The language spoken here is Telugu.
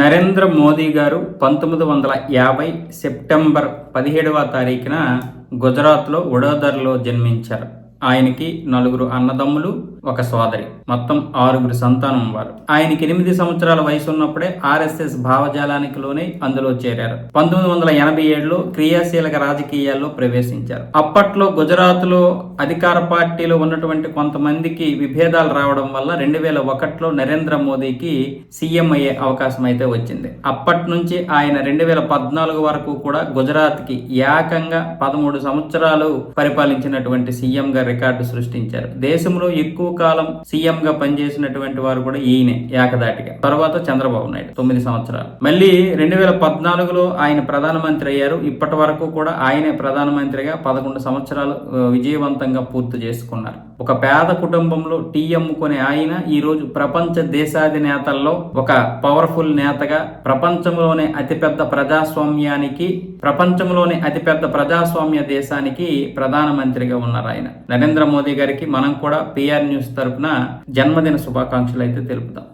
నరేంద్ర మోదీ గారు పంతొమ్మిది వందల యాభై సెప్టెంబర్ పదిహేడవ తారీఖున గుజరాత్లో వడోదరలో జన్మించారు. ఆయనకి నలుగురు అన్నదమ్ములు ఒక సోదరి. మొత్తం ఆరుగురు సంతానం వారు. ఆయనకి ఎనిమిది సంవత్సరాల వయసు ఉన్నప్పుడే ఆర్ఎస్ఎస్ భావజాలానికి లోనే అందులో చేరారు. పంతొమ్మిది వందల ఎనభై ఏడులో క్రియాశీలక రాజకీయాల్లో ప్రవేశించారు. అప్పట్లో గుజరాత్లో అధికార పార్టీలో ఉన్నటువంటి కొంతమందికి విభేదాలు రావడం వల్ల రెండు వేల ఒకటిలో నరేంద్ర మోదీకి సీఎం అయ్యే అవకాశం అయితే వచ్చింది. అప్పటి నుంచి ఆయన రెండు వేల పద్నాలుగు వరకు కూడా గుజరాత్కి ఏకంగా పదమూడు సంవత్సరాలు పరిపాలించినటువంటి సీఎం గా రికార్డు సృష్టించారు. దేశంలో ఎక్కువ కాలం సీఎం గా పనిచేసినటువంటి వారు కూడా ఈయనే ఏకదాటిగా. తర్వాత చంద్రబాబు నాయుడు తొమ్మిది సంవత్సరాలు. మళ్ళీ రెండు వేల పద్నాలుగులో ఆయన ప్రధానమంత్రి అయ్యారు. ఇప్పటి వరకు కూడా ఆయనే ప్రధానమంత్రిగా పదకొండు సంవత్సరాలు విజయవంతంగా పూర్తి చేసుకున్నారు. ఒక పేద కుటుంబంలో టీ అమ్ముకునే ఆయన ఈ రోజు ప్రపంచ దేశాధినేతల్లో ఒక పవర్ఫుల్ నేతగా ప్రపంచంలోనే అతిపెద్ద ప్రజాస్వామ్యానికి ప్రపంచంలోనే అతిపెద్ద ప్రజాస్వామ్య దేశానికి ప్రధానమంత్రిగా ఉన్నారు ఆయన. నరేంద్ర మోదీ గారికి మనం కూడా పిఆర్ న్యూస్ తరపున జన్మదిన శుభాకాంక్షలు అయితే తెలుపుతాం.